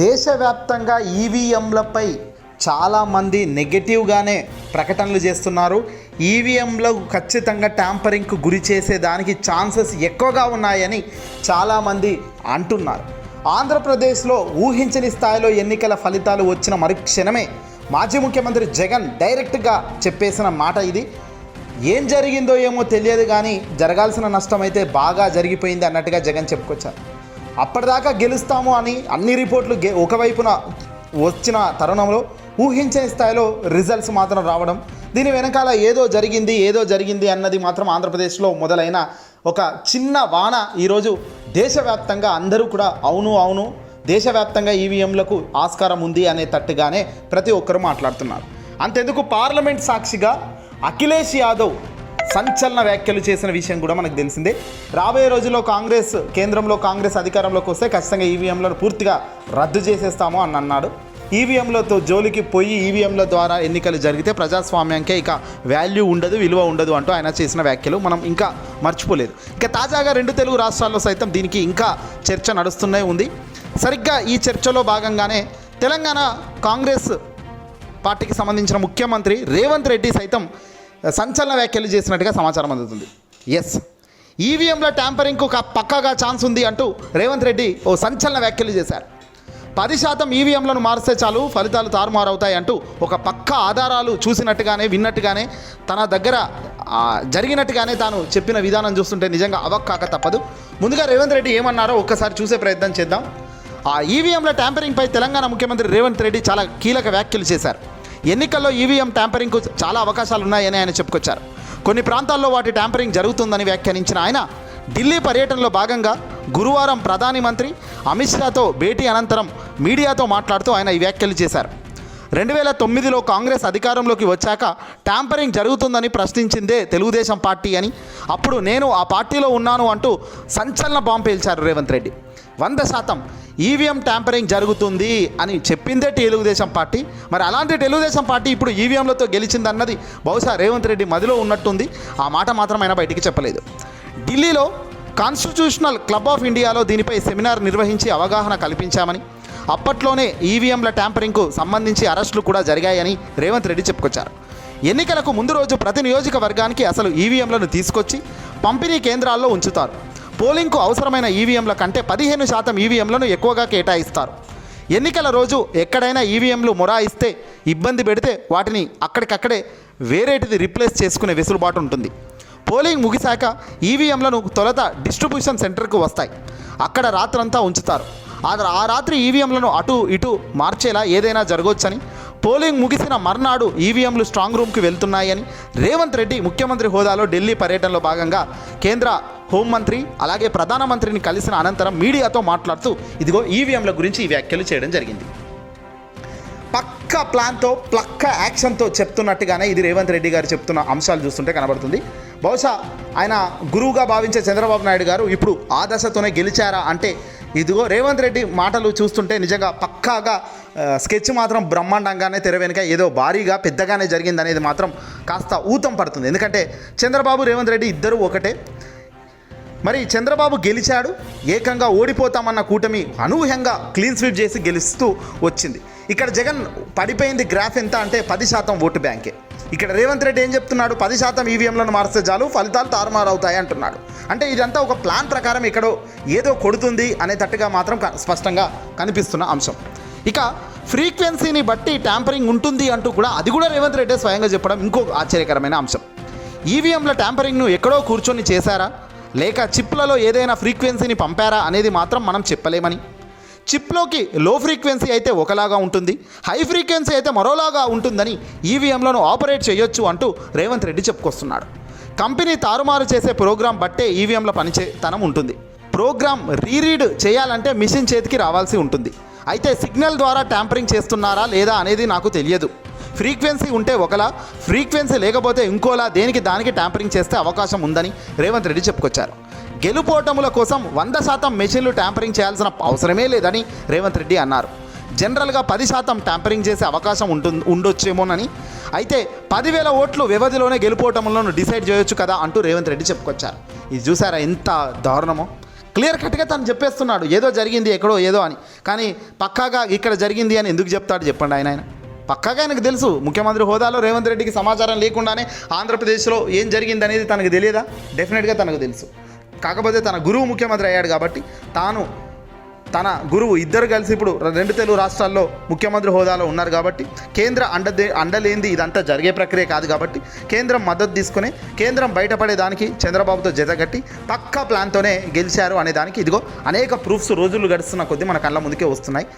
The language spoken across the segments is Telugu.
దేశవ్యాప్తంగా ఈవీఎంలపై చాలామంది నెగటివ్గానే ప్రకటనలు చేస్తున్నారు. ఈవీఎంలో ఖచ్చితంగా ట్యాంపరింగ్కు గురి చేసే దానికి ఛాన్సెస్ ఎక్కువగా ఉన్నాయని చాలామంది అంటున్నారు. ఆంధ్రప్రదేశ్లో ఊహించని స్థాయిలో ఎన్నికల ఫలితాలు వచ్చిన మరుక్షణమే మాజీ ముఖ్యమంత్రి జగన్ డైరెక్ట్గా చెప్పేసిన మాట ఇది. ఏం జరిగిందో ఏమో తెలియదు కానీ జరగాల్సిన నష్టం అయితే బాగా జరిగిపోయింది అన్నట్టుగా జగన్ చెప్పుకొచ్చారు. అప్పటిదాకా గెలుస్తాము అని అన్ని రిపోర్ట్లు గె ఒకవైపున వచ్చిన తరుణంలో ఊహించని స్థాయిలో రిజల్ట్స్ మాత్రం రావడం దీని వెనకాల ఏదో జరిగింది ఏదో జరిగింది అన్నది మాత్రం ఆంధ్రప్రదేశ్లో మొదలైన ఒక చిన్న వాన ఈరోజు దేశవ్యాప్తంగా అందరూ కూడా అవును అవును దేశవ్యాప్తంగా ఈవీఎంలకు ఆస్కారం ఉంది అనే తట్టుగానే ప్రతి ఒక్కరూ మాట్లాడుతున్నారు. అంతెందుకు పార్లమెంట్ సాక్షిగా అఖిలేష్ యాదవ్ సంచలన వ్యాఖ్యలు చేసిన విషయం కూడా మనకు తెలిసిందే. రాబోయే రోజుల్లో కాంగ్రెస్ కేంద్రంలో కాంగ్రెస్ అధికారంలోకి వస్తే ఖచ్చితంగా ఈవీఎంలను పూర్తిగా రద్దు చేసేస్తాము అని అన్నాడు. ఈవీఎంలతో జోలికి పోయి ఈవీఎంల ద్వారా ఎన్నికలు జరిగితే ప్రజాస్వామ్యానికే ఇక వాల్యూ ఉండదు విలువ ఉండదు అంటూ ఆయన చేసిన వ్యాఖ్యలు మనం ఇంకా మర్చిపోలేదు. ఇంకా తాజాగా రెండు తెలుగు రాష్ట్రాల్లో సైతం దీనికి ఇంకా చర్చ నడుస్తూనే ఉంది. సరిగ్గా ఈ చర్చలో భాగంగానే తెలంగాణ కాంగ్రెస్ పార్టీకి సంబంధించిన ముఖ్యమంత్రి రేవంత్ రెడ్డి సైతం సంచలన వ్యాఖ్యలు చేసినట్టుగా సమాచారం అందుతుంది. ఎస్ ఈవీఎంల ట్యాంపరింగ్కు ఒక పక్కాగా ఛాన్స్ ఉంది అంటూ రేవంత్ రెడ్డి ఓ సంచలన వ్యాఖ్యలు చేశారు. పది శాతం ఈవీఎంలను మారిస్తే చాలు ఫలితాలు తారుమారవుతాయి అంటూ ఒక పక్క ఆధారాలు చూసినట్టుగానే విన్నట్టుగానే తన దగ్గర జరిగినట్టుగానే తాను చెప్పిన విధానం చూస్తుంటే నిజంగా అవక్కాక తప్పదు. ముందుగా రేవంత్ రెడ్డి ఏమన్నారో ఒక్కసారి చూసే ప్రయత్నం చేద్దాం. ఆ ఈవీఎంల ట్యాంపరింగ్పై తెలంగాణ ముఖ్యమంత్రి రేవంత్ రెడ్డి చాలా కీలక వ్యాఖ్యలు చేశారు. ఎన్నికల్లో ఈవీఎం ట్యాంపరింగ్కు చాలా అవకాశాలు ఉన్నాయని ఆయన చెప్పుకొచ్చారు. కొన్ని ప్రాంతాల్లో వాటి ట్యాంపరింగ్ జరుగుతుందని వ్యాఖ్యానించిన ఆయన ఢిల్లీ పర్యటనలో భాగంగా గురువారం ప్రధాని మంత్రి అమిత్ షాతో భేటీ అనంతరం మీడియాతో మాట్లాడుతూ ఆయన ఈ వ్యాఖ్యలు చేశారు. రెండు వేల తొమ్మిదిలో కాంగ్రెస్ అధికారంలోకి వచ్చాక ట్యాంపరింగ్ జరుగుతుందని ప్రశ్నించిందే తెలుగుదేశం పార్టీ అని అప్పుడు నేను ఆ పార్టీలో ఉన్నాను అంటూ సంచలన బాంబు పేల్చారు రేవంత్ రెడ్డి. వంద శాతం ఈవీఎం ట్యాంపరింగ్ జరుగుతుంది అని చెప్పిందే తెలుగుదేశం పార్టీ. మరి అలాంటి తెలుగుదేశం పార్టీ ఇప్పుడు ఈవీఎంలతో గెలిచిందన్నది బహుశా రేవంత్ రెడ్డి మదిలో ఉన్నట్టుంది. ఆ మాట మాత్రం ఆయన బయటికి చెప్పలేదు. ఢిల్లీలో కాన్స్టిట్యూషనల్ క్లబ్ ఆఫ్ ఇండియాలో దీనిపై సెమినార్ నిర్వహించి అవగాహన కల్పించామని అప్పట్లోనే ఈవీఎంల ట్యాంపరింగ్కు సంబంధించి అరెస్టులు కూడా జరిగాయని రేవంత్ రెడ్డి చెప్పుకొచ్చారు. ఎన్నికలకు ముందు రోజు ప్రతి నియోజకవర్గానికి అసలు ఈవీఎంలను తీసుకొచ్చి పంపిణీ కేంద్రాల్లో ఉంచుతారు. పోలింగ్కు అవసరమైన ఈవీఎంల కంటే పదిహేను శాతం ఈవీఎంలను ఎక్కువగా కేటాయిస్తారు. ఎన్నికల రోజు ఎక్కడైనా ఈవీఎంలు మొరాయిస్తే ఇబ్బంది పెడితే వాటిని అక్కడికక్కడే వేరేటిది రిప్లేస్ చేసుకునే వెసులుబాటు ఉంటుంది. పోలింగ్ ముగిశాక ఈవీఎంలను తొలత డిస్ట్రిబ్యూషన్ సెంటర్కు వస్తాయి. అక్కడ రాత్రంతా ఉంచుతారు. ఆ రాత్రి ఈవీఎంలను అటు ఇటు మార్చేలా ఏదైనా జరగవచ్చని పోలింగ్ ముగిసిన మర్నాడు ఈవీఎంలు స్ట్రాంగ్ రూమ్కి వెళ్తున్నాయని రేవంత్ రెడ్డి ముఖ్యమంత్రి హోదాలో ఢిల్లీ పర్యటనలో భాగంగా కేంద్ర హోంమంత్రి అలాగే ప్రధానమంత్రిని కలిసిన అనంతరం మీడియాతో మాట్లాడుతూ ఇదిగో ఈవీఎంల గురించి ఈ వ్యాఖ్యలు చేయడం జరిగింది. పక్క ప్లాన్తో ప్లక్క యాక్షన్తో చెప్తున్నట్టుగానే ఇది రేవంత్ రెడ్డి గారు చెప్తున్న అంశాలు చూస్తుంటే కనబడుతుంది. బహుశా ఆయన గురువుగా భావించే చంద్రబాబు నాయుడు గారు ఇప్పుడు ఆ దశతోనే గెలిచారా అంటే ఇదిగో రేవంత్ రెడ్డి మాటలు చూస్తుంటే నిజంగా పక్కాగా స్కెచ్ మాత్రం బ్రహ్మాండంగానే తెర వెనుక ఏదో భారీగా పెద్దగానే జరిగింది అనేది మాత్రం కాస్త ఊతం పడుతుంది. ఎందుకంటే చంద్రబాబు రేవంత్ రెడ్డి ఇద్దరు ఒకటే. మరి చంద్రబాబు గెలిచాడు ఏకంగా ఓడిపోతామన్న కూటమి అనూహ్యంగా క్లీన్ స్వీప్ చేసి గెలుస్తూ వచ్చింది. ఇక్కడ జగన్ పడిపోయింది గ్రాఫ్ ఎంత అంటే పది శాతం ఓటు బ్యాంకే. ఇక్కడ రేవంత్ రెడ్డి ఏం చెప్తున్నాడు? పది శాతం ఈవీఎంలను మారిస్తే చాలు ఫలితాలు తారుమారు అవుతాయి అంటున్నాడు. అంటే ఇదంతా ఒక ప్లాన్ ప్రకారం ఎక్కడో ఏదో కొడుతుంది అనేటట్టుగా మాత్రం క- స్పష్టంగా కనిపిస్తున్న అంశం. ఇక ఫ్రీక్వెన్సీని బట్టి ట్యాంపరింగ్ ఉంటుంది అంటూ కూడా అది కూడా రేవంత్ రెడ్డి స్వయంగా చెప్పడం ఇంకో ఆశ్చర్యకరమైన అంశం. ఈవీఎంల ట్యాంపరింగ్ను ఎక్కడో కూర్చొని చేశారా? లేక చిప్లలో ఏదైనా ఫ్రీక్వెన్సీని పంపారా అనేది మాత్రం మనం చెప్పలేమని. చిప్లోకి లో ఫ్రీక్వెన్సీ అయితే ఒకలాగా ఉంటుంది హై ఫ్రీక్వెన్సీ అయితే మరోలాగా ఉంటుందని ఈవీఎంలను ఆపరేట్ చేయొచ్చు అంటూ రేవంత్ రెడ్డి చెప్పుకొస్తున్నాడు. కంపెనీ తారుమారు చేసే ప్రోగ్రాం బట్టే ఈవీఎంల పనిచేతనం ఉంటుంది. ప్రోగ్రామ్ రీరీడ్ చేయాలంటే మిషన్ చేతికి రావాల్సి ఉంటుంది. అయితే సిగ్నల్ ద్వారా ట్యాంపరింగ్ చేస్తున్నారా లేదా అనేది నాకు తెలియదు. ఫ్రీక్వెన్సీ ఉంటే ఒకలా ఫ్రీక్వెన్సీ లేకపోతే ఇంకోలా దేనికి దానికి ట్యాంపరింగ్ చేస్తే అవకాశం ఉందని రేవంత్ రెడ్డి చెప్పుకొచ్చారు. గెలుపోటముల కోసం వంద శాతం మెషిన్లు ట్యాంపరింగ్ చేయాల్సిన అవసరమే లేదని రేవంత్ రెడ్డి అన్నారు. జనరల్గా పది శాతం ట్యాంపరింగ్ చేసే అవకాశం ఉంటుంది ఉండొచ్చేమోనని. అయితే పదివేల ఓట్లు వ్యవధిలోనే గెలుపోవటంలోనూ డిసైడ్ చేయొచ్చు కదా అంటూ రేవంత్ రెడ్డి చెప్పుకొచ్చారు. ఇది చూసారా ఎంత దారుణమో. క్లియర్ కట్గా తను చెప్పేస్తున్నాడు ఏదో జరిగింది ఎక్కడో ఏదో అని. కానీ పక్కాగా ఇక్కడ జరిగింది అని ఎందుకు చెప్తాడు చెప్పండి ఆయన ఆయన. పక్కాగా ఆయనకు తెలుసు. ముఖ్యమంత్రి హోదాలో రేవంత్ రెడ్డికి సమాచారం లేకుండానే ఆంధ్రప్రదేశ్లో ఏం జరిగింది అనేది తనకు తెలియదా? డెఫినెట్గా తనకు తెలుసు. కాకపోతే తన గురువు ముఖ్యమంత్రి అయ్యాడు కాబట్టి తాను తన గురువు ఇద్దరు కలిసి ఇప్పుడు రెండు తెలుగు రాష్ట్రాల్లో ముఖ్యమంత్రి హోదాలో ఉన్నారు కాబట్టి కేంద్ర అండ అండలేంది ఇదంతా జరిగే ప్రక్రియ కాదు కాబట్టి కేంద్రం మద్దతు తీసుకుని కేంద్రం బయటపడేదానికి చంద్రబాబుతో జతగట్టి పక్కా ప్లాన్తోనే గెలిచారు అనేదానికి ఇదిగో అనేక ప్రూఫ్స్ రోజులు గడుస్తున్న కొద్దీ మన కళ్ళ ముందుకే వస్తున్నాయి.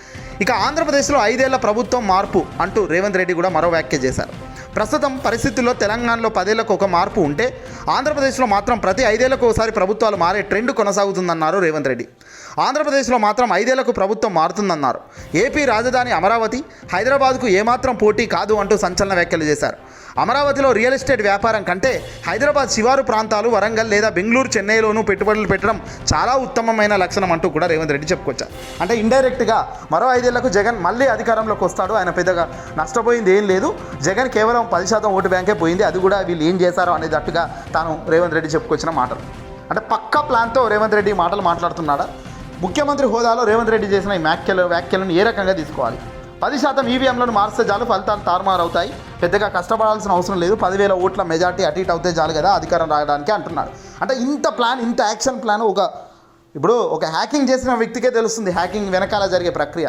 ఇక ఆంధ్రప్రదేశ్లో ఐదేళ్ళ ప్రభుత్వం మార్పు అంటూ రేవంత్ రెడ్డి కూడా మరో వ్యాఖ్య చేశారు. ప్రస్తుతం పరిస్థితుల్లో తెలంగాణలో పదేళ్ళకు ఒక మార్పు ఉంటే ఆంధ్రప్రదేశ్లో మాత్రం ప్రతి ఐదేళ్ళకు ఒకసారి ప్రభుత్వాలు మారే ట్రెండ్ కొనసాగుతుందన్నారు రేవంత్ రెడ్డి. ఆంధ్రప్రదేశ్లో మాత్రం ఐదేళ్ళకు ప్రభుత్వం మారుతుందన్నారు. ఏపీ రాజధాని అమరావతి హైదరాబాద్కు ఏమాత్రం పోటీ కాదు అంటూ సంచలన వ్యాఖ్యలు చేశారు. అమరావతిలో రియల్ ఎస్టేట్ వ్యాపారం కంటే హైదరాబాద్ శివారు ప్రాంతాలు వరంగల్ లేదా బెంగళూరు చెన్నైలోనూ పెట్టుబడులు పెట్టడం చాలా ఉత్తమమైన లక్షణం అంటూ కూడా రేవంత్ రెడ్డి చెప్పుకొచ్చారు. అంటే ఇండైరెక్ట్గా మరో ఐదేళ్ళకు జగన్ మళ్ళీ అధికారంలోకి వస్తాడు. ఆయన పెద్దగా నష్టపోయింది ఏం లేదు. జగన్ కేవలం పది శాతం ఓటు బ్యాంకే పోయింది. అది కూడా వీళ్ళు ఏం చేశారో అనేటట్టుగా తాను రేవంత్ రెడ్డి చెప్పుకొచ్చిన మాటలు. అంటే పక్కా ప్లాన్తో రేవంత్ రెడ్డి మాటలు మాట్లాడుతున్నాడా? ముఖ్యమంత్రి హోదాలో రేవంత్ రెడ్డి చేసిన ఈ వ్యాఖ్యలు వ్యాఖ్యలను ఏ రకంగా తీసుకోవాలి? పది శాతం ఈవీఎంలను మార్స్తే చాలు ఫలితాలు తారుమారు అవుతాయి. పెద్దగా కష్టపడాల్సిన అవసరం లేదు. పదివేల ఓట్ల మెజార్టీ అటు ఇటు అవుతే చాలు కదా అధికారం రాయడానికి అంటున్నాడు. అంటే ఇంత ప్లాన్ ఇంత యాక్షన్ ప్లాన్ ఒక ఇప్పుడు ఒక హ్యాకింగ్ చేసిన వ్యక్తికే తెలుస్తుంది హ్యాకింగ్ వెనకాల జరిగే ప్రక్రియ.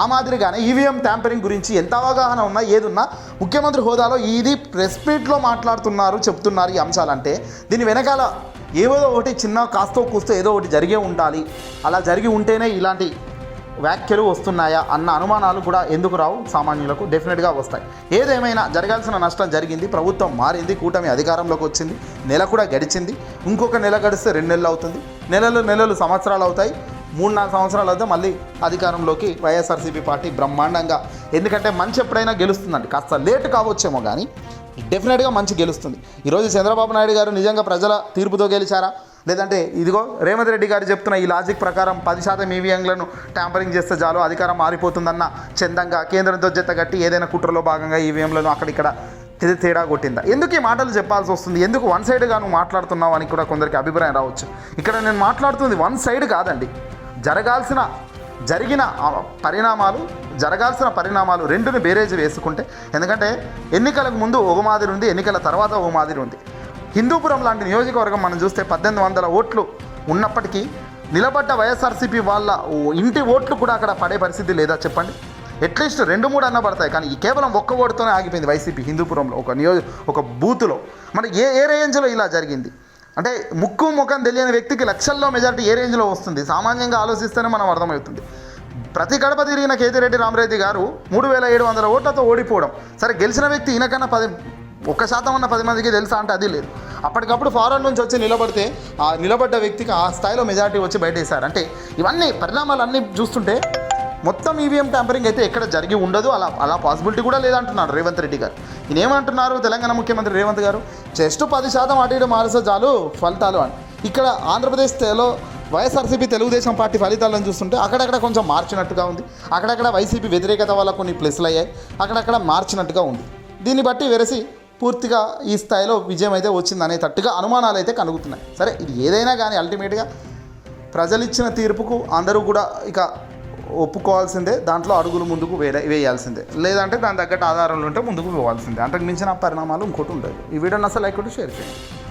ఆ మాదిరిగానే ఈవీఎం ట్యాంపరింగ్ గురించి ఎంత అవగాహన ఉన్నా ఏదున్నా ముఖ్యమంత్రి హోదాలో ఇది ప్రెస్ మీట్లో మాట్లాడుతున్నారు చెప్తున్నారు ఈ అంశాలంటే దీని వెనకాల ఏదో ఒకటి చిన్న కాస్తో కూస్తో ఏదో ఒకటి జరిగే ఉండాలి. అలా జరిగి ఉంటేనే ఇలాంటి వ్యాఖ్యలు వస్తున్నాయా అన్న అనుమానాలు కూడా ఎందుకు రావు? సామాన్యులకు డెఫినెట్గా వస్తాయి. ఏదేమైనా జరగాల్సిన నష్టం జరిగింది ప్రభుత్వం మారింది కూటమి అధికారంలోకి వచ్చింది నెల కూడా గడిచింది ఇంకొక నెల గడిస్తే రెండు నెలలు అవుతుంది నెలలు నెలలు సంవత్సరాలు అవుతాయి మూడు నాలుగు సంవత్సరాలు అయితే మళ్ళీ అధికారంలోకి వైఎస్ఆర్సీపీ పార్టీ బ్రహ్మాండంగా ఎందుకంటే మంచి ఎప్పుడైనా గెలుస్తుందండి. కాస్త లేట్ కావచ్చేమో కానీ డెఫినెట్గా మంచి గెలుస్తుంది. ఈరోజు చంద్రబాబు నాయుడు గారు నిజంగా ప్రజల తీర్పుతో గెలిచారా? లేదంటే ఇదిగో రేవంత్ రెడ్డి గారు చెప్తున్న ఈ లాజిక్ ప్రకారం పది శాతం ఈవీఎంలను ట్యాంపరింగ్ చేస్తే చాలు అధికారం మారిపోతుందన్న చందంగా కేంద్రంతో జతగట్టి ఏదైనా కుట్రలో భాగంగా ఈవీఎంలను అక్కడిక్కడ ఇది తేడా కొట్టిందా? ఎందుకు ఈ మాటలు చెప్పాల్సి వస్తుంది? ఎందుకు వన్ సైడ్గా నువ్వు మాట్లాడుతున్నావు అని కూడా కొందరికి అభిప్రాయం రావచ్చు. ఇక్కడ నేను మాట్లాడుతుంది వన్ సైడ్ కాదండి. జరగాల్సిన జరిగిన పరిణామాలు జరగాల్సిన పరిణామాలు రెండుని బేరేజ్ వేసుకుంటే ఎందుకంటే ఎన్నికలకు ముందు ఒక మాదిరి ఉంది ఎన్నికల తర్వాత ఒక మాదిరి ఉంది. హిందూపురం లాంటి నియోజకవర్గం మనం చూస్తే పద్దెనిమిది వందల ఓట్లు ఉన్నప్పటికీ నిలబడ్డ వైఎస్ఆర్సీపీ వాళ్ళ ఓ- ఇంటి ఓట్లు కూడా అక్కడ పడే పరిస్థితి లేదా చెప్పండి? అట్లీస్ట్ రెండు మూడు అన్న పడతాయి. కానీ కేవలం ఒక్క ఓటుతోనే ఆగిపోయింది వైసీపీ హిందూపురంలో ఒక నియోజ ఒక బూత్లో. మన ఏ ఏ రేంజ్లో ఇలా జరిగింది? అంటే ముక్కు ముఖం తెలియని వ్యక్తికి లక్షల్లో మెజారిటీ ఏ రేంజ్లో వస్తుంది? సామాన్యంగా ఆలోచిస్తేనే మనం అర్థమవుతుంది. ప్రతి గడప తిరిగిన కేతిరెడ్డి రామరెడ్డి గారు మూడు వేల ఏడు వందల ఓట్లతో ఓడిపోవడం. సరే గెలిచిన వ్యక్తి ఈయనకన్నా పది ఒక్క శాతం ఉన్న పది మందికి తెలుసా అంటే అది లేదు. అప్పటికప్పుడు ఫారెన్ నుంచి వచ్చి నిలబడితే ఆ నిలబడ్డ వ్యక్తికి ఆ స్థాయిలో మెజారిటీ వచ్చి బయటేశారు. అంటే ఇవన్నీ పరిణామాలు అన్నీ చూస్తుంటే మొత్తం ఈవీఎం ట్యాంపరింగ్ అయితే ఎక్కడ జరిగి ఉండదు. అలా అలా పాసిబిలిటీ కూడా లేదంటున్నారు రేవంత్ రెడ్డి గారు. ఈయనేమంటున్నారు తెలంగాణ ముఖ్యమంత్రి రేవంత్ గారు? జస్ట్ పది శాతం అటు ఇటు మారిస్తే చాలు ఫలితాలు అని. ఇక్కడ ఆంధ్రప్రదేశ్లో వైఎస్ఆర్సీపీ తెలుగుదేశం పార్టీ ఫలితాలను చూస్తుంటే అక్కడక్కడ కొంచెం మార్చినట్టుగా ఉంది. అక్కడక్కడ వైసీపీ వ్యతిరేకత వల్ల కొన్ని ప్లస్లు అయ్యాయి అక్కడక్కడ మార్చినట్టుగా ఉంది. దీన్ని బట్టి వెరసి పూర్తిగా ఈ స్థాయిలో విజయం అయితే వచ్చింది అనేటట్టుగా అనుమానాలు అయితే కలుగుతున్నాయి సరే ఇది ఏదైనా కానీ అల్టిమేట్గా ప్రజలు ఇచ్చిన తీర్పుకు అందరూ కూడా ఇక ఒప్పుకోవాల్సిందే దాంట్లో అడుగులు ముందుకు వేయ వేయాల్సిందే. లేదంటే దాని తగ్గట్టు ఆధారాలు ఉంటే ముందుకు పోవాల్సిందే. అంతకు మించిన పరిణామాలు ఇంకోటి ఉండదు. ఈ వీడియోని అసలు లైక్ షేర్ చేయండి.